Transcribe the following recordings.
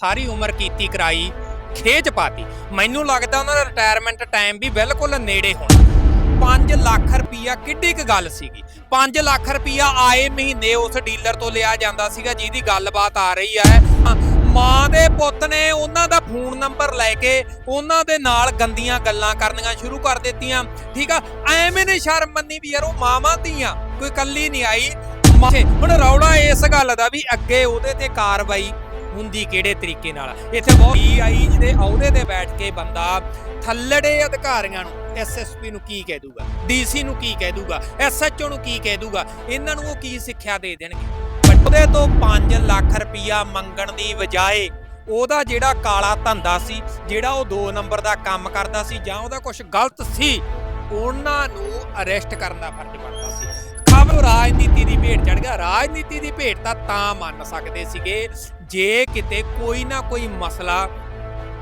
ਸਾਰੀ ਉਮਰ ਕੀਤੀ ਕਰਾਈ ਖੇਚ ਪਾਤੀ। ਮੈਨੂੰ ਲੱਗਦਾ ਉਹਨਾਂ ਦਾ ਰਿਟਾਇਰਮੈਂਟ ਟਾਈਮ ਵੀ ਬਿਲਕੁਲ ਨੇੜੇ ਹੋਣਾ। 5 ਲੱਖ ਰੁਪਈਆ ਕਿੱਡੀ ਕੁ ਗੱਲ ਸੀਗੀ। 5 ਲੱਖ ਰੁਪਈਆ ਆਏ ਮਹੀਨੇ ਉਸ ਡੀਲਰ ਤੋਂ ਲਿਆ ਜਾਂਦਾ ਸੀਗਾ, ਜਿਹਦੀ ਗੱਲਬਾਤ ਆ ਰਹੀ ਹੈ। ਮਾਂ ਦੇ ਪੁੱਤ ਨੇ ਉਹਨਾਂ ਦਾ ਫੋਨ ਨੰਬਰ ਲੈ ਕੇ ਉਹਨਾਂ ਦੇ ਨਾਲ ਗੰਦੀਆਂ ਗੱਲਾਂ ਕਰਨੀਆਂ ਸ਼ੁਰੂ ਕਰ ਦਿੱਤੀਆਂ। ਠੀਕ ਆ? ਐਵੇਂ ਨੇ ਸ਼ਰਮ ਮੰਨੀ ਵੀ ਯਾਰ ਉਹ ਮਾਵਾਂ ਧੀਆਂ, ਕੋਈ ਕੱਲੀ ਨਹੀਂ ਆਈ। ਹੁਣ ਰੌਲਾ ਇਸ ਗੱਲ ਦਾ ਵੀ ਅੱਗੇ ਉਹਦੇ ਤੇ ਕਾਰਵਾਈ ਹੁੰਦੀ ਕਿਹੜੇ ਤਰੀਕੇ ਨਾਲ? ਇੱਥੇ ਬਹੁਤ ਆਈ ਦੇ ਅਹੁਦੇ ਤੇ ਬੈਠ ਕੇ ਬੰਦਾ ਥੱਲੜੇ ਅਧਿਕਾਰੀਆਂ ਨੂੰ ਐਸਐਸਪੀ ਨੂੰ ਕੀ ਕਹਿ ਦੂਗਾ? ਡੀਸੀ ਨੂੰ ਕੀ ਕਹਿ ਦੂਗਾ? ਐਸਐਚਓ ਨੂੰ ਕੀ ਕਹਿ ਦੂਗਾ? ਇਹਨਾਂ ਨੂੰ ਉਹ ਕੀ ਸਿੱਖਿਆ ਦੇ ਦੇਣਗੇ? ਉਹਦੇ ਤੋਂ 5 ਲੱਖ ਰੁਪਈਆ ਮੰਗਣ ਦੀ ਬਜਾਏ ਉਹਦਾ ਜਿਹੜਾ ਕਾਲਾ ਧੰਦਾ ਸੀ, ਜਿਹੜਾ ਉਹ 2 ਨੰਬਰ ਦਾ ਕੰਮ ਕਰਦਾ ਸੀ ਜਾਂ ਉਹਦਾ ਕੁਝ ਗਲਤ ਸੀ, ਉਹਨਾਂ ਨੂੰ ਅਰੈਸਟ ਕਰਨ ਦਾ ਫਰਜ਼ ਬਣਦਾ। ਸੀ ਖਬਰ ਰਾਜਨੀਤੀ ਦੀ ਭੇਟ ਚੜ ਗਿਆ। ਰਾਜਨੀਤੀ ਦੀ ਭੇਟ ਤਾਂ ਤਾਂ ਮੰਨ ਸਕਦੇ ਸੀਗੇ, ਜੇ ਕਿਤੇ ਕੋਈ ਨਾ ਕੋਈ ਮਸਲਾ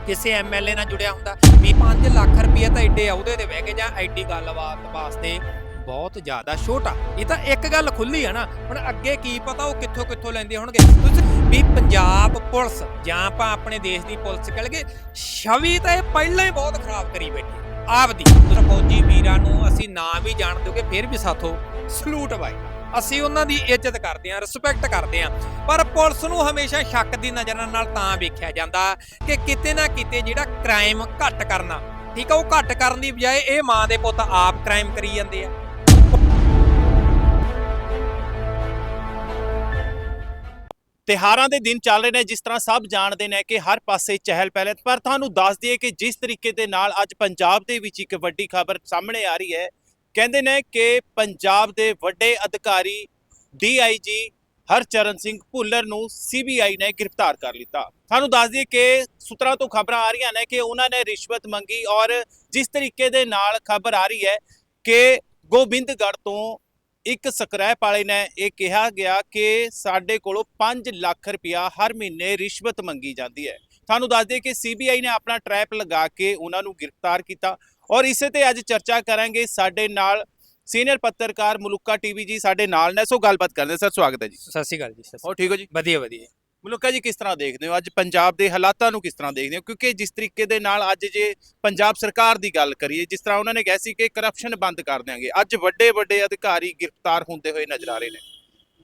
ਕਿਸੇ ਐਮਐਲਏ ਨਾਲ ਜੁੜਿਆ ਹੁੰਦਾ, ਵੀ 5 ਲੱਖ ਰੁਪਏ ਤਾਂ ਐਡੇ ਅਹੁਦੇ ਤੇ ਬਹਿ ਕੇ ਜਾਂ ਐਡੀ ਗੱਲਬਾਤ ਵਾਸਤੇ ਬਹੁਤ ਜ਼ਿਆਦਾ ਛੋਟਾ। ਇਹ ਤਾਂ ਇੱਕ ਗੱਲ ਖੁੱਲੀ ਆ ਨਾ, ਹੁਣ ਅੱਗੇ ਕੀ ਪਤਾ ਉਹ ਕਿੱਥੋਂ ਕਿੱਥੋਂ ਲੈਂਦੇ ਹੋਣਗੇ। ਤੁਸੀਂ ਵੀ ਪੰਜਾਬ ਪੁਲਿਸ ਜਾਂ ਆਪਾਂ ਆਪਣੇ ਦੇਸ਼ ਦੀ ਪੁਲਿਸ ਕਹਿ ਲਈਏ, ਛਵੀ ਤਾਂ ਇਹ ਪਹਿਲਾਂ ਹੀ ਬਹੁਤ ਖਰਾਬ ਕਰੀ ਬੈਠੀ। ਆਪਦੀ, ਤੁਸੀਂ ਫੌਜੀ ਵੀਰਾਂ ਨੂੰ ਅਸੀਂ ਨਾਂ ਵੀ ਜਾਣਦੇ ਹੋਗੇ ਫਿਰ ਵੀ ਸਾਥੋਂ। ਸਲੂਟ ਬਾਈ। ਅਸੀਂ ਉਹਨਾਂ ਦੀ ਇੱਜ਼ਤ ਕਰਦੇ ਹਾਂ ਰਿਸਪੈਕਟ ਕਰਦੇ ਹਾਂ, ਪਰ ਪੁਲਿਸ ਨੂੰ ਹਮੇਸ਼ਾ ਸ਼ੱਕ ਦੀ ਨਜ਼ਰਾਂ ਨਾਲ ਤਾਂ ਵੇਖਿਆ ਜਾਂਦਾ ਕਿ ਕਿਤੇ ਨਾ ਕਿਤੇ ਜਿਹੜਾ ਕ੍ਰਾਈਮ ਘੱਟ ਕਰਨਾ, ਠੀਕ ਆ, ਉਹ ਘੱਟ ਕਰਨ ਦੀ ਬਜਾਏ ਇਹ ਮਾਂ ਦੇ ਪੁੱਤ ਆਪ ਕ੍ਰਾਈਮ ਕਰੀ ਜਾਂਦੇ ਆ। ਤਿਹਾਰਾਂ ਦੇ ਦਿਨ ਚੱਲ ਰਹੇ ਨੇ, ਜਿਸ ਤਰ੍ਹਾਂ ਸਭ ਜਾਣਦੇ ਨੇ ਕਿ ਹਰ ਪਾਸੇ ਚਹਿਲ ਪਹਿਲ ਹੈ। ਪਰ ਤੁਹਾਨੂੰ ਦੱਸ ਦਈਏ ਕਿ ਜਿਸ ਤਰੀਕੇ ਦੇ ਨਾਲ ਅੱਜ ਪੰਜਾਬ ਦੇ ਵਿੱਚ ਇੱਕ ਵੱਡੀ ਖਬਰ ਸਾਹਮਣੇ ਆ ਰਹੀ ਹੈ ਕਹਿੰਦੇ ਨੇ ਕਿ ਪੰਜਾਬ ਦੇ ਵੱਡੇ ਅਧਿਕਾਰੀ ਡੀਆਈਜੀ ਹਰਚਰਨ ਸਿੰਘ ਭੁੱਲਰ ਨੂੰ ਸੀਬੀਆਈ ਨੇ ਗ੍ਰਿਫਤਾਰ ਕਰ ਲਿੱਤਾ। ਤੁਹਾਨੂੰ ਦੱਸ ਦਈਏ ਕਿ ਸੂਤਰਾਂ ਤੋਂ ਖਬਰਾਂ ਆ ਰਹੀਆਂ ਨੇ ਕਿ ਉਹਨਾਂ ਨੇ ਰਿਸ਼ਵਤ ਮੰਗੀ ਔਰ ਜਿਸ ਤਰੀਕੇ ਦੇ ਨਾਲ ਖਬਰ ਆ ਰਹੀ ਹੈ ਕਿ ਗੋਬਿੰਦਗੜ੍ਹ ਤੋਂ ਇੱਕ ਸਕਰੈਪ ਵਾਲੇ ਨੇ ਇਹ ਕਿਹਾ ਗਿਆ ਕਿ ਸਾਡੇ ਕੋਲੋਂ 5 ਲੱਖ ਰੁਪਇਆ ਹਰ ਮਹੀਨੇ ਰਿਸ਼ਵਤ ਮੰਗੀ ਜਾਂਦੀ ਹੈ। ਤੁਹਾਨੂੰ ਦੱਸ ਦਈਏ ਕਿ ਸੀਬੀਆਈ ਨੇ ਆਪਣਾ ਟਰੈਪ ਲਗਾ ਕੇ ਉਹਨਾਂ ਨੂੰ ਗ੍ਰਿਫਤਾਰ ਕੀਤਾ। ਔਰ ਇਸੇ ਤੇ ਅੱਜ ਚਰਚਾ ਕਰਾਂਗੇ ਸਾਡੇ ਨਾਲ ਸੀਨੀਅਰ ਪੱਤਰਕਾਰ ਮਲੂਕਾ ਟੀਵੀ ਜੀ ਸਾਡੇ ਨਾਲ ਨੇ ਸੋ ਗੱਲਬਾਤ ਕਰਦੇ ਸਰ ਸਵਾਗਤ ਹੈ ਜੀ। ਸਤਿ ਸ਼੍ਰੀ ਅਕਾਲ ਜੀ ਸਤਿ ਸ਼੍ਰੀ ਹੋਰ ਠੀਕ ਹੋ ਜੀ। ਵਧੀਆ ਵਧੀਆ। ਮਲੂਕਾ ਜੀ ਕਿਸ ਤਰ੍ਹਾਂ ਦੇਖਦੇ ਹੋ? ਅੱਜ ਪੰਜਾਬ ਦੇ ਹਾਲਾਤਾਂ ਨੂੰ ਕਿਸ ਤਰ੍ਹਾਂ ਦੇਖਦੇ ਹੋ? ਕਿਉਂਕਿ ਜਿਸ ਤਰੀਕੇ ਦੇ ਨਾਲ ਅੱਜ ਜੇ ਪੰਜਾਬ ਸਰਕਾਰ ਦੀ ਗੱਲ ਕਰੀਏ ਜਿਸ ਤਰ੍ਹਾਂ ਉਹਨਾਂ ਨੇ ਕਿਹਾ ਸੀ ਕਿ ਕਰਪਸ਼ਨ ਬੰਦ ਕਰ ਦਿਆਂਗੇ ਅੱਜ ਵੱਡੇ ਵੱਡੇ ਅਧਿਕਾਰੀ ਗ੍ਰਿਫਤਾਰ ਹੁੰਦੇ ਹੋਏ ਨਜ਼ਰ ਆ ਰਹੇ ਨੇ।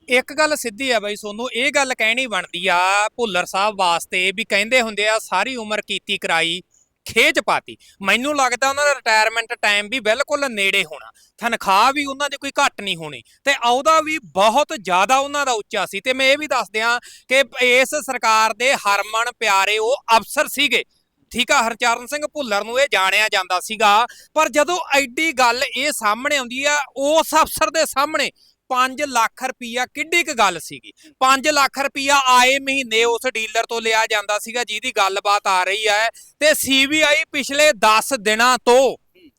ਇੱਕ ਗੱਲ ਸਿੱਧੀ ਆ ਬਾਈ ਸੋਨੂੰ ਇਹ ਗੱਲ ਕਹਿਣੀ ਬਣਦੀ ਆ ਭੁੱਲਰ ਸਾਹਿਬ ਵਾਸਤੇ ਵੀ ਕਹਿੰਦੇ ਹੁੰਦੇ ਆ ਸਾਰੀ ਉਮਰ ਕੀਤੀ ਕਰਾਈ ਖੇਚ ਪਾਤੀ। ਮੈਨੂੰ ਲੱਗਦਾ ਉਹਨਾਂ ਦਾ ਰਿਟਾਇਰਮੈਂਟ ਟਾਈਮ ਵੀ ਬਿਲਕੁਲ ਨੇੜੇ ਹੋਣਾ। ਤਨਖਾਹ ਵੀ ਉਹਨਾਂ ਦੀ ਕੋਈ ਘੱਟ ਨਹੀਂ ਹੋਣੀ। ਤੇ ਅਹੁਦਾ ਵੀ ਬਹੁਤ ਜ਼ਿਆਦਾ ਉਹਨਾਂ ਦਾ ਉੱਚਾ ਸੀ। ਤੇ ਮੈਂ ਇਹ ਵੀ ਦੱਸ ਦਿਆਂ ਕਿ ਇਸ ਸਰਕਾਰ ਦੇ ਹਰਮਨ ਪਿਆਰੇ ਉਹ ਅਫਸਰ ਸੀਗੇ। ਠੀਕ ਆ, ਹਰਚਰਨ ਸਿੰਘ ਭੁੱਲਰ ਨੂੰ ਇਹ ਜਾਣਿਆ ਜਾਂਦਾ ਸੀਗਾ। ਪਰ ਜਦੋਂ ਐਡੀ ਗੱਲ ਇਹ ਸਾਹਮਣੇ ਆਉਂਦੀ ਆ, ਉਸ ਅਫਸਰ ਦੇ ਸਾਹਮਣੇ 5 ਲੱਖ ਰੁਪਈਆ ਕਿੱਡੀ ਕੁ ਗੱਲ ਸੀਗੀ। 5 ਲੱਖ ਰੁਪਈਆ ਆਏ ਮਹੀਨੇ ਉਸ ਡੀਲਰ ਤੋਂ ਲਿਆ ਜਾਂਦਾ ਸੀਗਾ, ਜਿਹਦੀ ਗੱਲਬਾਤ ਆ ਰਹੀ ਹੈ ਤੇ ਸੀਬੀਆਈ ਪਿਛਲੇ 10 ਦਿਨਾਂ ਤੋਂ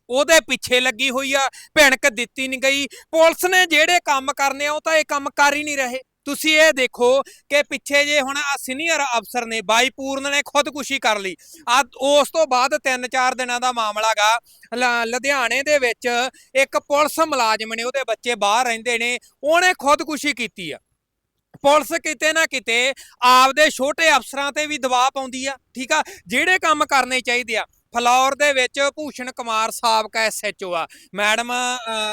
ਉਹਦੇ ਪਿੱਛੇ ਲੱਗੀ ਹੋਈ ਆ, ਭਿਣਕ ਦਿੱਤੀ ਨਹੀਂ ਗਈ। ਪੁਲਿਸ ਨੇ ਜਿਹੜੇ ਕੰਮ ਕਰਨੇ ਆ, ਉਹ ਤਾਂ ਇਹ ਕੰਮ ਕਰ ਹੀ ਨਹੀਂ ਰਹੇ। ਤੁਸੀਂ ਇਹ ਦੇਖੋ ਕਿ ਪਿੱਛੇ ਜੇ ਹੁਣ ਆ ਸੀਨੀਅਰ ਅਫਸਰ ਨੇ ਬਾਈਪੂਰਨ ਨੇ ਖੁਦਕੁਸ਼ੀ ਕਰ ਲਈ। ਆ ਉਸ ਤੋਂ ਬਾਅਦ 3-4 ਦਿਨਾਂ ਦਾ ਮਾਮਲਾ ਗਾ ਲੁਧਿਆਣੇ ਦੇ ਵਿੱਚ ਇੱਕ ਪੁਲਿਸ ਮੁਲਾਜ਼ਮ ਨੇ, ਉਹਦੇ ਬੱਚੇ ਬਾਹਰ ਰਹਿੰਦੇ ਨੇ, ਉਹਨੇ ਖੁਦਕੁਸ਼ੀ ਕੀਤੀ ਆ। ਪੁਲਿਸ ਕਿਤੇ ਨਾ ਕਿਤੇ ਆਪਦੇ ਛੋਟੇ ਅਫਸਰਾਂ ਤੇ ਵੀ ਦਬਾਅ ਪਾਉਂਦੀ ਆ, ਠੀਕ ਆ? ਜਿਹੜੇ ਕੰਮ ਕਰਨੇ ਚਾਹੀਦੇ ਆ ਫਲੌਰ ਦੇ ਵਿੱਚ ਭੂਸ਼ਣ ਕੁਮਾਰ ਸਾਬਕਾ ਐਸਐਚਓ ਆ। ਮੈਡਮ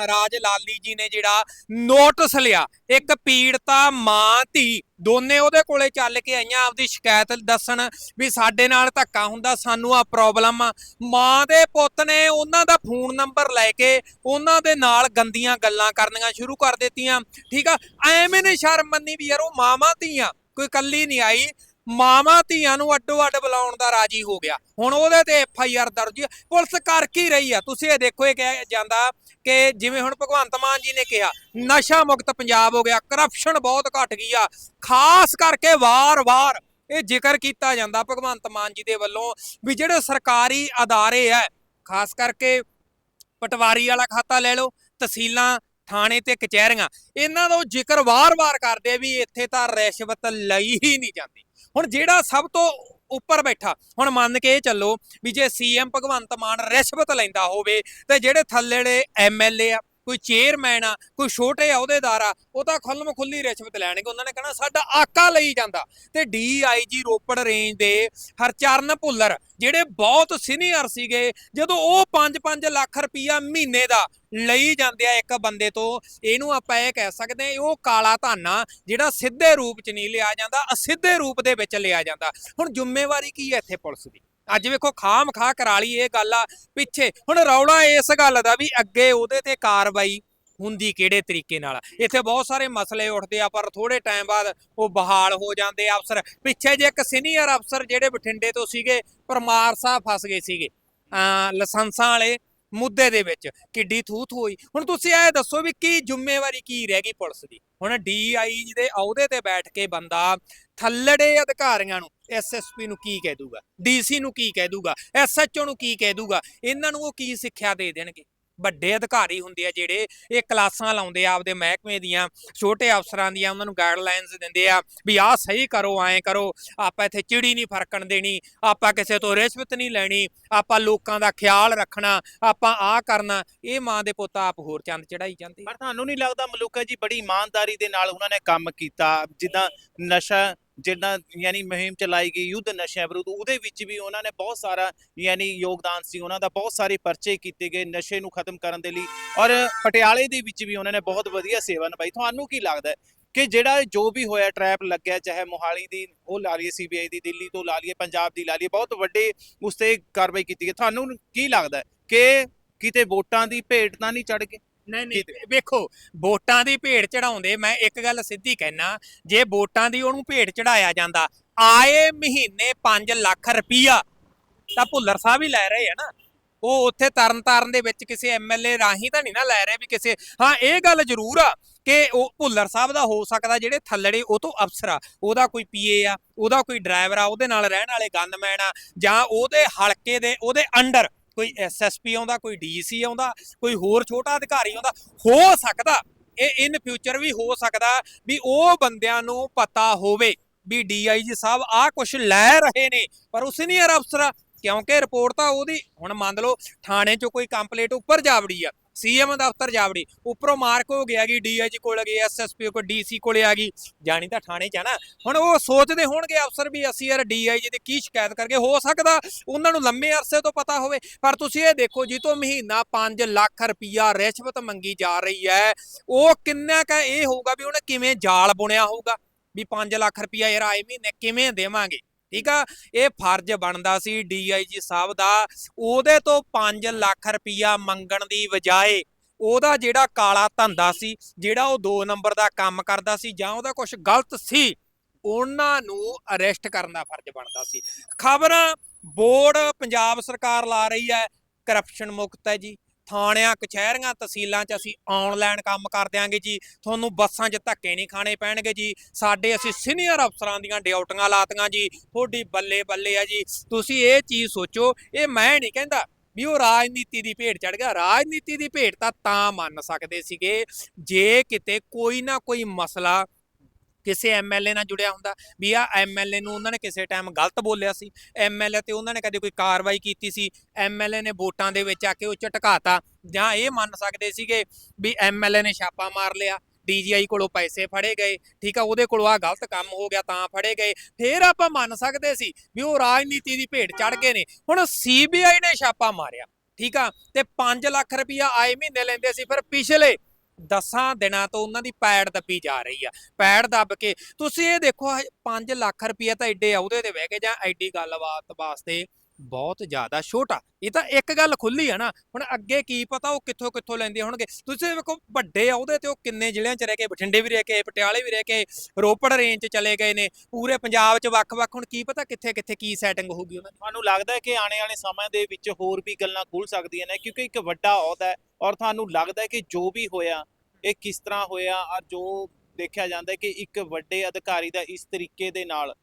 ਰਾਜ ਲਾਲੀ ਜੀ ਨੇ ਜਿਹੜਾ ਨੋਟਿਸ ਲਿਆ, ਇੱਕ ਪੀੜਤਾ ਮਾਂ ਧੀ, ਦੋਨੇ ਉਹਦੇ ਕੋਲੇ ਚੱਲ ਕੇ ਆਈਆਂ, ਆਪਦੀ ਸ਼ਿਕਾਇਤ ਦੱਸਣ ਵੀ ਸਾਡੇ ਨਾਲ ਧੱਕਾ ਹੁੰਦਾ, ਸਾਨੂੰ ਆ ਪ੍ਰੋਬਲਮ ਆ। ਮਾਂ ਦੇ ਪੁੱਤ ਨੇ ਉਹਨਾਂ ਦਾ ਫੋਨ ਨੰਬਰ ਲੈ ਕੇ ਉਹਨਾਂ ਦੇ ਨਾਲ ਗੰਦੀਆਂ ਗੱਲਾਂ ਕਰਨੀਆਂ ਸ਼ੁਰੂ ਕਰ ਦਿੱਤੀਆਂ। ਠੀਕ ਆ? ਐਵੇਂ ਨੇ ਸ਼ਰਮ ਮੰਨੀ ਵੀ ਯਾਰ, ਉਹ ਮਾਵਾਂ ਧੀਆਂ, ਕੋਈ ਕੱਲੀ ਨਹੀਂ ਆਈ। ਮਾਵਾਂ ਧੀਆਂ ਨੂੰ ਅੱਡੋ ਅੱਡ ਬੁਲਾਉਣ ਦਾ ਰਾਜੀ ਹੋ ਗਿਆ। ਹੁਣ ਉਹਦੇ ਤੇ ਐਫ ਆਈ ਆਰ ਦਰਜ ਹੈ। ਪੁਲਿਸ ਕਰ ਕੀ ਰਹੀ ਆ। ਤੁਸੀਂ ਇਹ ਦੇਖੋ, ਇਹ ਕਿਹਾ ਜਾਂਦਾ ਕਿ ਜਿਵੇਂ ਹੁਣ ਭਗਵੰਤ ਮਾਨ ਜੀ ਨੇ ਕਿਹਾ, ਨਸ਼ਾ ਮੁਕਤ ਪੰਜਾਬ ਹੋ ਗਿਆ ਕਰਪਸ਼ਨ ਬਹੁਤ ਘਟ ਗਈ ਆ। ਖਾਸ ਕਰਕੇ ਵਾਰ-ਵਾਰ ਇਹ ਜ਼ਿਕਰ ਕੀਤਾ ਜਾਂਦਾ ਭਗਵੰਤ ਮਾਨ ਜੀ ਦੇ ਵੱਲੋਂ ਵੀ ਜਿਹੜੇ ਸਰਕਾਰੀ ਅਦਾਰੇ ਐ ਖਾਸ ਕਰਕੇ ਪਟਵਾਰੀ ਵਾਲਾ ਖਾਤਾ ਲੈ ਲਓ, ਤਹਿਸੀਲਾਂ, ਥਾਣੇ ਤੇ ਕਚਹਿਰੀਆਂ, ਇਹਨਾਂ ਦਾ ਜ਼ਿਕਰ ਵਾਰ-ਵਾਰ ਕਰਦੇ ਵੀ ਇੱਥੇ ਤਾਂ ਰਿਸ਼ਵਤ ਲਈ ਹੀ ਨਹੀਂ ਜਾਂਦੀ। ਹੁਣ ਜਿਹੜਾ ਸਭ ਤੋਂ ਉੱਪਰ ਬੈਠਾ, ਹੁਣ ਮੰਨ ਕੇ ਇਹ ਚੱਲੋ ਵੀ ਜੇ ਸੀਐਮ ਭਗਵੰਤ ਮਾਨ ਰਿਸ਼ਵਤ ਲੈਂਦਾ ਹੋਵੇ, ਤੇ ਜਿਹੜੇ ਥੱਲੇੜੇ ਐਮਐਲਏ ਆ ਕੋਈ ਚੇਅਰਮੈਨ ਆ, ਕੋਈ ਛੋਟੇ ਅਹੁਦੇਦਾਰ ਆ, ਉਹ ਤਾਂ ਖੁੱਲਮ ਖੁੱਲੀ ਰਿਸ਼ਵਤ ਲੈਣਗੇ। ਉਹਨਾਂ ਨੇ ਕਹਿਣਾ, ਸਾਡਾ ਆਕਾ ਲਈ ਜਾਂਦਾ। ਤੇ ਡੀਆਈਜੀ ਰੋਪੜ ਰੇਂਜ ਦੇ ਹਰਚਰਨ ਭੁੱਲਰ, ਜਿਹੜੇ ਬਹੁਤ ਸੀਨੀਅਰ ਸੀਗੇ, ਜਦੋਂ ਉਹ 5-5 ਲੱਖ ਰੁਪਈਆ ਮਹੀਨੇ ਦਾ ਲਈ ਜਾਂਦੇ ਆ ਇੱਕ ਬੰਦੇ ਤੋਂ, ਇਹਨੂੰ ਆਪਾਂ ਇਹ ਕਹਿ ਸਕਦੇ ਹਾਂ, ਉਹ ਕਾਲਾ ਧਾਨਾ, ਜਿਹੜਾ ਸਿੱਧੇ ਰੂਪ 'ਚ ਨਹੀਂ ਲਿਆ ਜਾਂਦਾ, ਅਸਿੱਧੇ ਰੂਪ ਦੇ ਵਿੱਚ ਲਿਆ ਜਾਂਦਾ। ਹੁਣ ਜ਼ਿੰਮੇਵਾਰੀ ਕੀ ਹੈ ਇੱਥੇ ਪੁਲਿਸ ਦੀ? ਅੱਜ ਵੇਖੋ ਖਾਮ ਖਾ ਕਰਾਲੀ ਇਹ ਗੱਲ ਆ। ਪਿੱਛੇ ਹੁਣ ਰੌਲਾ ਇਸ ਗੱਲ ਦਾ ਵੀ ਅੱਗੇ ਉਹਦੇ ਤੇ ਕਾਰਵਾਈ ਹੁੰਦੀ ਕਿਹੜੇ ਤਰੀਕੇ ਨਾਲ? ਇੱਥੇ ਬਹੁਤ ਸਾਰੇ ਮਸਲੇ ਉੱਠਦੇ ਆ, ਪਰ ਥੋੜੇ ਟਾਈਮ ਬਾਅਦ ਉਹ ਬਹਾਲ ਹੋ ਜਾਂਦੇ ਆ ਅਫਸਰ। ਪਿੱਛੇ ਜੇ ਇੱਕ ਸੀਨੀਅਰ ਅਫਸਰ ਜਿਹੜੇ ਬਠਿੰਡੇ ਤੋਂ ਸੀਗੇ ਪਰਮਾਰ ਸਾਹਿਬ ਫਸ ਗਏ ਸੀਗੇ। ਅ ਲਾਇਸੈਂਸਾਂ ਵਾਲੇ ਮੁੱਦੇ ਦੇ ਵਿੱਚ ਕਿੱਡੀ ਥੂਥ ਹੋਈ। ਹੁਣ ਤੁਸੀਂ ਇਹ ਦੱਸੋ ਵੀ ਕੀ ਜ਼ਿੰਮੇਵਾਰੀ ਕੀ ਰਹਿ ਗਈ ਪੁਲਿਸ ਦੀ? ਹੁਣ ਡੀਆਈ ਦੇ ਅਹੁਦੇ ਤੇ ਬੈਠ ਕੇ ਬੰਦਾ ਥੱਲੜੇ ਅਧਿਕਾਰੀਆਂ ਨੂੰ ਐਸਐਸਪੀ ਨੂੰ ਕੀ ਕਹਿ ਦੂਗਾ? ਡੀਸੀ ਨੂੰ ਕੀ ਕਹਿ ਦੂਗਾ? ਐਸਐਚਓ ਨੂੰ ਕੀ ਕਹਿ ਦੂਗਾ? ਇਹਨਾਂ ਨੂੰ ਉਹ ਕੀ ਸਿੱਖਿਆ ਦੇ ਦੇਣਗੇ? ਵੱਡੇ ਅਧਿਕਾਰੀ ਹੁੰਦੇ ਆ ਜਿਹੜੇ ਇਹ ਕਲਾਸਾਂ ਲਾਉਂਦੇ ਆ ਆਪਦੇ ਮਹਿਕਮੇ ਦੀਆਂ ਛੋਟੇ ਅਫਸਰਾਂ ਦੀਆਂ ਉਹਨਾਂ ਨੂੰ ਗਾਈਡਲਾਈਨਸ ਦਿੰਦੇ ਆ ਵੀ ਆਹ ਸਹੀ ਕਰੋ ਐਂ ਕਰੋ ਆਪਾਂ ਇੱਥੇ ਚਿੜੀ ਨਹੀਂ ਫਰਕਣ ਦੇਣੀ ਆਪਾਂ ਕਿਸੇ ਤੋਂ ਰਿਸ਼ਵਤ ਨਹੀਂ ਲੈਣੀ ਆਪਾਂ ਲੋਕਾਂ ਦਾ ਖਿਆਲ ਰੱਖਣਾ ਆਪਾਂ ਆਹ ਕਰਨਾ ਇਹ ਮਾਂ ਦੇ ਪੁੱਤ ਆਪ ਹੋਰ ਚੰਦ ਚੜਾਈ ਜਾਂਦੇ ਪਰ ਤੁਹਾਨੂੰ ਨਹੀਂ ਲੱਗਦਾ ਮਲੂਕਾ ਜੀ ਬੜੀ ਇਮਾਨਦਾਰੀ ਦੇ ਨਾਲ ਉਹਨਾਂ ਨੇ ਕੰਮ ਕੀਤਾ ਜਿੱਦਾਂ ਨਸ਼ਾ ਜਿਹੜਾ ਯਾਨੀ ਮੁਹਿੰਮ ਚਲਾਈ ਗਈ, ਯੁੱਧ ਨਸ਼ਿਆਂ ਵਿਰੁੱਧ, ਉਹਦੇ ਵਿੱਚ ਵੀ ਉਹਨਾਂ ਨੇ ਬਹੁਤ ਸਾਰਾ ਯਾਨੀ ਯੋਗਦਾਨ ਸੀ, ਉਹਨਾਂ ਦਾ ਬਹੁਤ ਸਾਰੇ ਪਰਚੇ ਕੀਤੇ ਗਏ ਨਸ਼ੇ ਨੂੰ ਖਤਮ ਕਰਨ ਦੇ ਲਈ ਔਰ ਪਟਿਆਲੇ ਦੇ ਵਿੱਚ ਵੀ ਉਹਨਾਂ ਨੇ ਬਹੁਤ ਵਧੀਆ ਸੇਵਾ ਨਿਭਾਈ। ਤੁਹਾਨੂੰ ਕੀ ਲੱਗਦਾ ਕਿ ਜਿਹੜਾ ਜੋ ਵੀ ਹੋਇਆ ਟ੍ਰੈਪ ਲੱਗਿਆ, ਚਾਹੇ ਮੋਹਾਲੀ ਦੀ, ਉਹ ਲਾ ਲਈਏ ਸੀਬੀਆਈ ਦੀ, ਦਿੱਲੀ ਤੋਂ ਲਾ ਲਈਏ, ਪੰਜਾਬ ਦੀ ਲਾ ਲਈਏ, ਬਹੁਤ ਵੱਡੇ ਉਸ ਤੇ ਕਾਰਵਾਈ ਕੀਤੀ ਗਈ। ਤੁਹਾਨੂੰ ਕੀ ਲੱਗਦਾ ਕਿ ਕਿਤੇ ਵੋਟਾਂ ਦੀ ਭੇਟ ਤਾਂ ਨਹੀਂ ਚੜ ਗਈ? ਨਹੀਂ ਨਹੀਂ ਵੇਖੋ ਵੋਟਾਂ ਦੀ ਭੇਡ ਚੜਾਉਂਦੇ ਮੈਂ ਇੱਕ ਗੱਲ ਸਿੱਧੀ ਕਹਿਣਾ ਜੇ ਵੋਟਾਂ ਦੀ ਉਹਨੂੰ ਭੇਡ ਚੜਾਇਆ ਜਾਂਦਾ ਆਏ ਮਹੀਨੇ 5 ਲੱਖ ਰੁਪਈਆ ਤਾਂ ਭੁੱਲਰ ਸਾਹਿਬ ਹੀ ਲੈ ਰਹੇ ਆ ਨਾ। ਉਹ ਉੱਥੇ ਤਰਨਤਾਰਨ ਦੇ ਵਿੱਚ ਕਿਸੇ ਐਮਐਲਏ ਰਾਹੀਂ ਤਾਂ ਨਹੀਂ ਨਾ ਲੈ ਰਹੇ ਵੀ ਕਿਸੇ ਹਾਂ ਇਹ ਗੱਲ ਜ਼ਰੂਰ ਆ ਕਿ ਉਹ ਭੁੱਲਰ ਸਾਹਿਬ ਦਾ ਹੋ ਸਕਦਾ ਜਿਹੜੇ ਥੱਲੜੇ ਉਹ ਤੋਂ ਅਫਸਰ ਆ ਉਹਦਾ ਕੋਈ ਪੀਏ ਆ ਉਹਦਾ ਕੋਈ ਡਰਾਈਵਰ ਆ ਉਹਦੇ ਨਾਲ ਰਹਿਣ ਵਾਲੇ ਗਨਮੈਨ ਆ ਜਾਂ ਉਹਦੇ ਹਲਕੇ ਦੇ ਉਹਦੇ ਅੰਡਰ ਕੋਈ ਐਸਐਸਪੀ ਆਉਂਦਾ ਕੋਈ ਡੀਸੀ ਆਉਂਦਾ ਕੋਈ ਹੋਰ ਛੋਟਾ ਅਧਿਕਾਰੀ ਆਉਂਦਾ ਹੋ ਸਕਦਾ ਇਹ ਇਨ ਫਿਊਚਰ ਵੀ ਹੋ ਸਕਦਾ ਵੀ ਉਹ ਬੰਦਿਆਂ ਨੂੰ ਪਤਾ ਹੋਵੇ ਵੀ ਡੀਆਈਜੀ ਸਾਹਿਬ ਆਹ ਕੁਝ ਲੈ ਰਹੇ ਨੇ ਪਰ ਉਹ ਸੀਨੀਅਰ ਅਫਸਰ ਆ, ਕਿਉਂਕਿ ਰਿਪੋਰਟ ਤਾਂ ਉਹਦੀ ਹੁਣ ਮੰਨ ਲਓ ਥਾਣੇ 'ਚੋਂ ਕੋਈ ਕੰਪਲੇਂਟ ਉੱਪਰ ਜਾਵੜੀ ਆ ਸੀਐਮ ਦਫ਼ਤਰ ਜਾਵੜੀ। ਉੱਪਰੋਂ ਮਾਰਕ ਹੋ ਗਿਆ ਕਿ ਡੀਆਈਜੀ ਕੋਲ ਗਈ ਐਸਐਸਪੀ ਕੋਲ, ਡੀਸੀ ਕੋਲੇ ਆ ਗਈ। ਜਾਣੀ ਤਾਂ ਥਾਣੇ 'ਚ ਆ ਨਾ। ਹੁਣ ਉਹ ਸੋਚਦੇ ਹੋਣਗੇ ਅਫਸਰ ਵੀ ਅਸੀਂ ਯਾਰ ਡੀਆਈਜੀ ਦੀ ਕੀ ਸ਼ਿਕਾਇਤ ਕਰਕੇ ਹੋ ਸਕਦਾ? ਉਹਨਾਂ ਨੂੰ ਲੰਮੇ ਅਰਸੇ ਤੋਂ ਪਤਾ ਹੋਵੇ। ਪਰ ਤੁਸੀਂ ਇਹ ਦੇਖੋ ਜੀ ਤੋਂ ਮਹੀਨਾ 5 ਲੱਖ ਰੁਪਈਆ ਰਿਸ਼ਵਤ ਮੰਗੀ ਜਾ ਰਹੀ ਹੈ। ਉਹ ਕਿੰਨਾ ਕ ਇਹ ਹੋਊਗਾ ਵੀ ਉਹਨੇ ਕਿਵੇਂ ਜਾਲ ਬੁਣਿਆ ਹੋਊਗਾ? ਵੀ 5 ਲੱਖ ਰੁਪਈਆ ਯਾਰ ਆਏ ਮਹੀਨੇ ਕਿਵੇਂ ਦੇਵਾਂਗੇ? ਠੀਕ ਆ? ਇਹ ਫਰਜ਼ ਬਣਦਾ ਸੀ ਡੀਆਈਜੀ ਸਾਹਿਬ ਦਾ। ਉਹਦੇ ਤੋਂ 5 ਲੱਖ ਰੁਪਈਆ ਮੰਗਣ ਦੀ ਬਜਾਏ ਉਹਦਾ ਜਿਹੜਾ ਕਾਲਾ ਧੰਦਾ ਸੀ, ਜਿਹੜਾ ਉਹ 2 ਨੰਬਰ ਦਾ ਕੰਮ ਕਰਦਾ ਸੀ ਜਾਂ ਉਹਦਾ ਕੁਝ ਗਲਤ ਸੀ, ਉਹਨਾਂ ਨੂੰ ਅਰੈਸਟ ਕਰਨ ਦਾ ਫਰਜ਼ ਬਣਦਾ ਸੀ। ਖਬਰ ਬੋਰਡ ਪੰਜਾਬ ਸਰਕਾਰ ਲਾ ਰਹੀ ਹੈ ਕਰਪਸ਼ਨ ਮੁਕਤ ਹੈ ਜੀ। ਥਾਣਿਆਂ, ਕਚਹਿਰੀਆਂ, ਤਹਿਸੀਲਾਂ 'ਚ ਅਸੀਂ ਆਨਲਾਈਨ ਕੰਮ ਕਰ ਦਿਆਂਗੇ ਜੀ। ਤੁਹਾਨੂੰ ਬੱਸਾਂ 'ਚ ਧੱਕੇ ਨਹੀਂ ਖਾਣੇ ਪੈਣਗੇ ਜੀ। ਸਾਡੇ ਅਸੀਂ ਸੀਨੀਅਰ ਅਫਸਰਾਂ ਦੀਆਂ ਡਿਊਟੀਆਂ ਲਾਤੀਆਂ ਜੀ। ਤੁਹਾਡੀ ਬੱਲੇ ਬੱਲੇ ਆ ਜੀ। ਤੁਸੀਂ ਇਹ ਚੀਜ਼ ਸੋਚੋ, ਇਹ ਮੈਂ ਨਹੀਂ ਕਹਿੰਦਾ ਵੀ ਉਹ ਰਾਜਨੀਤੀ ਦੀ ਭੇਟ ਚੜ ਗਿਆ। ਰਾਜਨੀਤੀ ਦੀ ਭੇਟ ਤਾਂ ਤਾਂ ਮੰਨ ਸਕਦੇ ਸੀਗੇ। ਜੇ ਕਿਤੇ ਕੋਈ ਨਾ ਕੋਈ ਮਸਲਾ ਕਿਸੇ ਐਮਐਲਏ ਨਾਲ ਜੁੜਿਆ ਹੁੰਦਾ, ਵੀ ਆ ਐਮਐਲਏ ਨੂੰ ਉਹਨਾਂ ਨੇ ਕਿਸੇ ਟਾਈਮ ਗਲਤ ਬੋਲਿਆ ਸੀ। ਐਮਐਲਏ ਤੇ ਉਹਨਾਂ ਨੇ ਕਦੇ ਕੋਈ ਕਾਰਵਾਈ ਕੀਤੀ ਸੀ ਐਮਐਲਏ ਨੇ ਵੋਟਾਂ ਦੇ ਵਿੱਚ ਆ ਕੇ ਉਹ ਝਟਕਾਤਾ, ਜਾਂ ਇਹ ਮੰਨ ਸਕਦੇ ਸੀਗੇ ਵੀ ਐਮਐਲਏ ਨੇ ਛਾਪਾ ਮਾਰ ਲਿਆ ਡੀਜੀਆਈ ਕੋਲੋਂ ਪੈਸੇ ਫੜੇ ਗਏ, ਠੀਕ ਆ, ਉਹਦੇ ਕੋਲੋਂ ਆ ਗਲਤ ਕੰਮ ਹੋ ਗਿਆ, ਤਾਂ ਫੜੇ ਗਏ। ਫੇਰ ਆਪਾਂ ਮੰਨ ਸਕਦੇ ਸੀ ਵੀ ਉਹ ਰਾਜਨੀਤੀ ਦੀ ਭੇਟ ਚੜ ਗਏ ਨੇ, ਹੁਣ ਸੀਬੀਆਈ ਨੇ ਛਾਪਾ ਮਾਰਿਆ, ਠੀਕ ਆ, ਤੇ 5 ਲੱਖ ਰੁਪਇਆ ਆਏ ਮਹੀਨੇ ਲੈਂਦੇ ਸੀ, ਫਿਰ ਪਿਛਲੇ 10 ਦਿਨਾਂ ਤੋਂ ਉਹਨਾਂ ਦੀ ਪੈੜ ਦੱਬੀ ਜਾ ਰਹੀ ਆ, ਪੈੜ ਦੱਬ ਕੇ। ਤੁਸੀਂ ਇਹ ਦੇਖੋ 5 ਲੱਖ ਰੁਪਇਆ ਤਾਂ ਐਡੇ ਅਹੁਦੇ ਤੇ ਬਹਿ ਕੇ ਜਾਂ ਐਡੀ ਗੱਲਬਾਤ ਵਾਸਤੇ। ਬਹੁਤ ਜ਼ਿਆਦਾ ਛੋਟਾ। ਇਹ ਤਾਂ ਇੱਕ ਗੱਲ ਖੁੱਲੀ ਆ ਨਾ, ਹੁਣ ਅੱਗੇ ਕੀ ਪਤਾ ਉਹ ਕਿੱਥੋਂ ਕਿੱਥੋਂ ਲੈਂਦੇ ਹੋਣਗੇ। ਤੁਸੀਂ ਵੇਖੋ, ਵੱਡੇ ਅਹੁਦੇ ਤੇ ਉਹ ਕਿੰਨੇ ਜ਼ਿਲ੍ਹਿਆਂ 'ਚ ਰਹਿ ਕੇ ਬਠਿੰਡੇ ਵੀ ਰਹਿ ਕੇ ਪਟਿਆਲੇ ਵੀ ਰਹਿ ਕੇ ਰੋਪੜ ਰੇਂਜ 'ਚ ਚਲੇ ਗਏ ਨੇ, ਪੂਰੇ ਪੰਜਾਬ 'ਚ ਵੱਖ-ਵੱਖ ਹੁਣ ਕੀ ਪਤਾ ਕਿੱਥੇ ਕਿੱਥੇ ਕੀ ਸੈਟਿੰਗ ਹੋਊਗੀ ਉਹਨਾਂ ਦੀ। ਤੁਹਾਨੂੰ ਲੱਗਦਾ ਹੈ ਕਿ ਆਉਣੇ ਵਾਲੇ ਸਮੇਂ ਦੇ ਵਿੱਚ ਹੋਰ ਵੀ ਗੱਲਾਂ ਖੁੱਲ ਸਕਦੀਆਂ ਨੇ? ਕਿਉਂਕਿ ਇੱਕ ਵੱਡਾ ਅਹੁਦਾ ਹੈ ਔਰ ਤੁਹਾਨੂੰ ਲੱਗਦਾ ਹੈ ਕਿ ਜੋ ਵੀ ਹੋਇਆ, ਇਹ ਕਿਸ ਤਰ੍ਹਾਂ ਹੋਇਆ? ਔਰ ਜੋ ਦੇਖਿਆ ਜਾਂਦਾ ਹੈ ਕਿ ਇੱਕ ਵੱਡੇ ਅਧਿਕਾਰੀ ਦਾ ਇਸ ਤਰੀਕੇ ਦੇ ਨਾਲ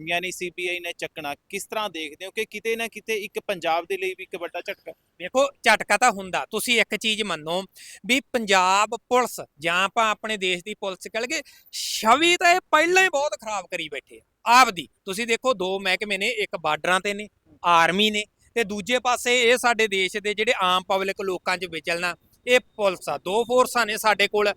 ਯਾਨੀ ਸੀਬੀਆਈ ਨੇ ਚੱਕਣਾ, ਕਿਸ ਤਰ੍ਹਾਂ ਦੇਖਦੇ ਹੋ ਕਿ ਕਿਤੇ ਨਾ ਕਿਤੇ ਇੱਕ ਪੰਜਾਬ ਦੇ ਲਈ ਵੀ ਇੱਕ ਵੱਡਾ ਝਟਕਾ? ਵੇਖੋ ਝਟਕਾ ਤਾਂ ਹੁੰਦਾ, ਤੁਸੀਂ ਇੱਕ ਚੀਜ਼ ਮੰਨੋ ਵੀ ਪੰਜਾਬ ਪੁਲਿਸ ਜਾਂ ਆਪਾਂ ਆਪਣੇ ਦੇਸ਼ ਦੀ ਪੁਲਿਸ ਕਹਿ ਲਈਏ, ਛਵੀ ਤਾਂ ਇਹ ਪਹਿਲਾਂ ਹੀ ਬਹੁਤ ਖਰਾਬ ਕਰੀ ਬੈਠੇ ਆ, ਆਪਦੀ। ਤੁਸੀਂ ਦੇਖੋ, ਦੋ ਮਹਿਕਮੇ ਨੇ, ਇੱਕ ਬਾਰਡਰਾਂ ਤੇ ਨੇ, ਆਰਮੀ ਨੇ, ਤੇ ਦੂਜੇ ਪਾਸੇ ਇਹ ਸਾਡੇ ਦੇਸ਼ ਦੇ ਜਿਹੜੇ ਆਮ ਪਬਲਿਕ ਲੋਕਾਂ 'ਚ ਵਿਚਲਣਾ, ਇਹ ਪੁਲਿਸ ਆ, ਦੋ ਫੋਰਸਾਂ ਨੇ ਸਾਡੇ ਕੋਲ।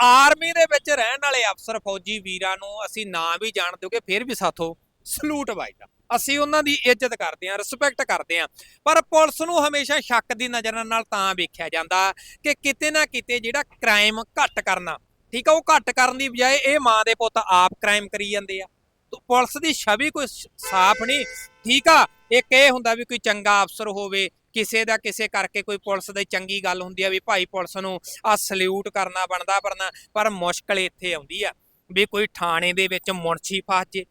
ਆਰਮੀ ਦੇ ਵਿੱਚ ਰਹਿਣ ਵਾਲੇ ਅਫਸਰ ਫੌਜੀ ਵੀਰਾਂ ਨੂੰ ਅਸੀਂ ਨਾਂ ਵੀ ਜਾਣਦੇ ਹੋਗੇ ਫਿਰ ਵੀ ਸਾਥੋਂ ਸਲੂਟ ਵੱਜਦਾ। ਅਸੀਂ ਉਹਨਾਂ ਦੀ ਇੱਜ਼ਤ ਕਰਦੇ ਹਾਂ ਰਿਸਪੈਕਟ ਕਰਦੇ ਹਾਂ, ਪਰ ਪੁਲਿਸ ਨੂੰ ਹਮੇਸ਼ਾ ਸ਼ੱਕ ਦੀ ਨਜ਼ਰ ਨਾਲ ਤਾਂ ਵੇਖਿਆ ਜਾਂਦਾ ਕਿ ਕਿਤੇ ਨਾ ਕਿਤੇ ਜਿਹੜਾ ਕ੍ਰਾਈਮ ਘੱਟ ਕਰਨਾ, ਠੀਕ ਆ, ਉਹ ਘੱਟ ਕਰਨ ਦੀ ਬਜਾਏ ਇਹ ਮਾਂ ਦੇ ਪੁੱਤ ਆਪ ਕ੍ਰਾਈਮ ਕਰੀ ਜਾਂਦੇ ਆ। ਪੁਲਿਸ ਦੀ ਛਵੀ ਕੋਈ ਸਾਫ਼ ਨਹੀਂ, ਠੀਕ ਆ, ਇੱਕ ਇਹ ਹੁੰਦਾ ਵੀ ਕੋਈ ਚੰਗਾ ਅਫਸਰ ਹੋਵੇ ਕਿਸੇ ਦਾ ਕਿਸੇ ਕਰਕੇ ਕੋਈ ਪੁਲਿਸ ਦੀ ਚੰਗੀ ਗੱਲ ਹੁੰਦੀ ਆ ਵੀ ਭਾਈ ਪੁਲਿਸ ਨੂੰ ਆ ਸਲੂਟ ਕਰਨਾ ਬਣਦਾ ਪਰਨਾ ਪਰ ਮੁਸ਼ਕਲ ਇੱਥੇ ਆਉਂਦੀ ਆ ਵੀ ਕੋਈ ਥਾਣੇ ਦੇ ਵਿੱਚ ਮੁਨਸ਼ੀ ਫਸ ਜੇ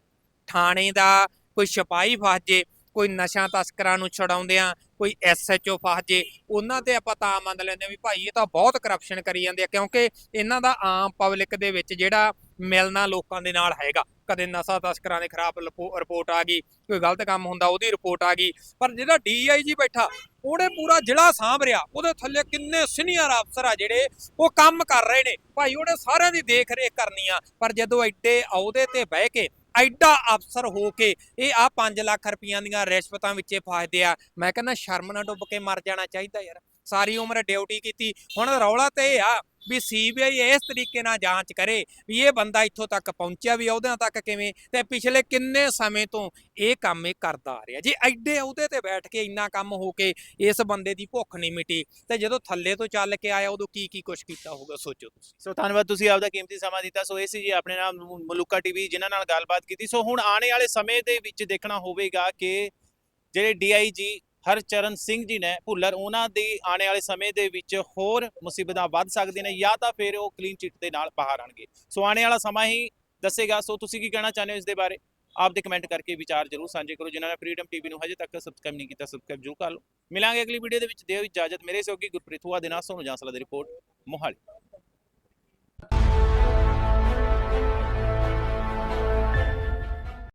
ਥਾਣੇ ਦਾ ਕੋਈ ਸਿਪਾਹੀ ਫਸ ਜੇ ਕੋਈ ਨਸ਼ਾ ਤਸਕਰਾਂ ਨੂੰ ਛਡਾਉਂਦੇ ਆ, ਕੋਈ ਐਸਐਚਓ ਫਸ ਜੇ ਉਹਨਾਂ ਤੇ ਆਪਾਂ ਤਾਂ ਮੰਨ ਲੈਂਦੇ ਆ ਵੀ ਭਾਈ ਇਹ ਤਾਂ ਬਹੁਤ ਕਰਪਸ਼ਨ ਕਰੀ ਜਾਂਦੇ ਆ, ਕਿਉਂਕਿ ਇਹਨਾਂ ਦਾ ਆਮ ਪਬਲਿਕ ਦੇ ਵਿੱਚ ਜਿਹੜਾ ਮਿਲਣਾ ਲੋਕਾਂ ਦੇ ਨਾਲ ਹੈਗਾ। ਕਦੇ ਨਸ਼ਾ ਤਸਕਰਾਂ ਦੇ ਖਿਲਾਫ ਲਪੋ- ਰਿਪੋਰਟ ਆ ਗਈ, ਕੋਈ ਗਲਤ ਕੰਮ ਹੁੰਦਾ ਉਹਦੀ ਰਿਪੋਰਟ ਆ ਗਈ, ਪਰ ਜਿਹੜਾ ਡੀਆਈਜੀ ਬੈਠਾ ਉਹਨੇ ਪੂਰਾ ਜ਼ਿਲ੍ਹਾ ਸਾਂਭ ਰਿਹਾ। ਉਹਦੇ ਥੱਲੇ ਕਿੰਨੇ ਸੀਨੀਅਰ ਅਫਸਰ ਆ ਜਿਹੜੇ ਉਹ ਕੰਮ ਕਰ ਰਹੇ ਨੇ। ਭਾਈ, ਉਹਨੇ ਸਾਰਿਆਂ ਦੀ ਦੇਖ ਰੇਖ ਕਰਨੀ ਆ। ਪਰ ਜਦੋਂ ਐਡੇ ਅਹੁਦੇ ਤੇ ਬਹਿ ਕੇ ਐਡਾ ਅਫਸਰ ਹੋ ਕੇ ਇਹ ਆ 5 ਲੱਖ ਰੁਪਈਆਂ ਦੀਆਂ ਰਿਸ਼ਵਤਾਂ ਵਿੱਚੇ ਫਸਦੇ ਆ, ਮੈਂ ਕਹਿੰਦਾ ਸ਼ਰਮ ਨਾਲ ਡੁੱਬ ਕੇ ਮਰ ਜਾਣਾ ਚਾਹੀਦਾ ਯਾਰ। ਸਾਰੀ ਉਮਰ ਡਿਊਟੀ ਕੀਤੀ। ਹੁਣ ਰੌਲਾ ਤੇ ਇਹ ਆ ਵੀ ਸੀਬੀਆਈ ਇਸ ਤਰੀਕੇ ਨਾਲ ਜਾਂਚ ਕਰੇ ਵੀ ਇਹ ਬੰਦਾ ਇੱਥੋਂ ਤੱਕ ਪਹੁੰਚਿਆ ਵੀ ਅਹੁਦਿਆਂ ਤੱਕ ਕਿਵੇਂ? ਤੇ ਪਿਛਲੇ ਕਿੰਨੇ ਸਮੇਂ ਤੋਂ ਇਹ ਕੰਮ ਇਹ ਕਰਦਾ ਆ ਰਿਹਾ। ਜੇ ਐਡੇ ਅਹੁਦੇ ਤੇ ਬੈਠ ਕੇ ਇੰਨਾ ਕੰਮ ਹੋ ਕੇ ਇਸ ਬੰਦੇ ਦੀ ਭੁੱਖ ਨਹੀਂ ਮਿਟੀ, ਤੇ ਜਦੋਂ ਥੱਲੇ ਤੋਂ ਚੱਲ ਕੇ ਆਇਆ, ਉਦੋਂ ਕੀ ਕੀ ਕੁਛ ਕੀਤਾ ਹੋਊਗਾ, ਸੋਚੋ ਤੁਸੀਂ। ਸੋ ਧੰਨਵਾਦ ਤੁਸੀਂ ਆਪਦਾ ਕੀਮਤੀ ਸਮਾਂ ਦਿੱਤਾ। ਸੋ ਇਹ ਸੀ ਜੀ ਆਪਣੇ ਨਾਲ ਮ- ਮਲੂਕਾ ਟੀਵੀ ਜਿਨ੍ਹਾਂ ਨਾਲ ਗੱਲਬਾਤ ਕੀਤੀ। ਸੋ ਹੁਣ ਆਉਣੇ ਵਾਲੇ ਸਮੇਂ ਦੇ ਵਿੱਚ ਦੇਖਣਾ ਹੋਵੇਗਾ ਕਿ ਜਿਹੜੇ ਡੀਆਈਜੀ ਹਰਚਰਨ ਸਿੰਘ ਜੀ ਨੇ ਭੁੱਲਰ, ਉਹਨਾਂ ਦੀ ਆਉਣੇ ਵਾਲੇ ਸਮੇਂ ਦੇ ਵਿੱਚ ਹੋਰ ਮੁਸੀਬਤਾਂ ਵੱਧ ਸਕਦੀਆਂ ਨੇ, ਜਾਂ ਤਾਂ ਫਿਰ ਉਹ ਕਲੀਨ ਚਿੱਟ ਦੇ ਨਾਲ ਬਾਹਰ ਆਣਗੇ ਸੋ ਆਉਣੇ ਵਾਲਾ ਸਮਾਂ ਹੀ ਦੱਸੇਗਾ। ਸੋ ਤੁਸੀਂ ਕੀ ਕਹਿਣਾ ਚਾਹੁੰਦੇ ਹੋ ਇਸ ਦੇ ਬਾਰੇ? ਆਪ ਦੇ ਕਮੈਂਟ ਕਰਕੇ ਵਿਚਾਰ ਜ਼ਰੂਰ ਸਾਂਝੇ ਕਰੋ। ਜਿਨ੍ਹਾਂ ਨੇ ਫਰੀडम ਟੀਵੀ ਨੂੰ ਹਜੇ ਤੱਕ ਸਬਸਕ੍ਰਾਈਬ ਨਹੀਂ ਕੀਤਾ ਸਬਸਕ੍ਰਾਈਬ ਜ਼ਰੂਰ ਕਰ ਲਓ। ਮਿਲਾਂਗੇ ਅਗਲੀ ਵੀਡੀਓ ਦੇ ਵਿੱਚ। ਦਿਓ ਇਜਾਜ਼ਤ। ਮੇਰੇ ਸਹਿਯੋਗੀ ਗੁਰਪ੍ਰੀਤ ਹੁਆ ਦੇ ਨਾਲ, ਸੋਨੂੰ ਜਾਂਸਲਾ ਦੀ ਰਿਪੋਰਟ ਮੋਹਾਲੀ।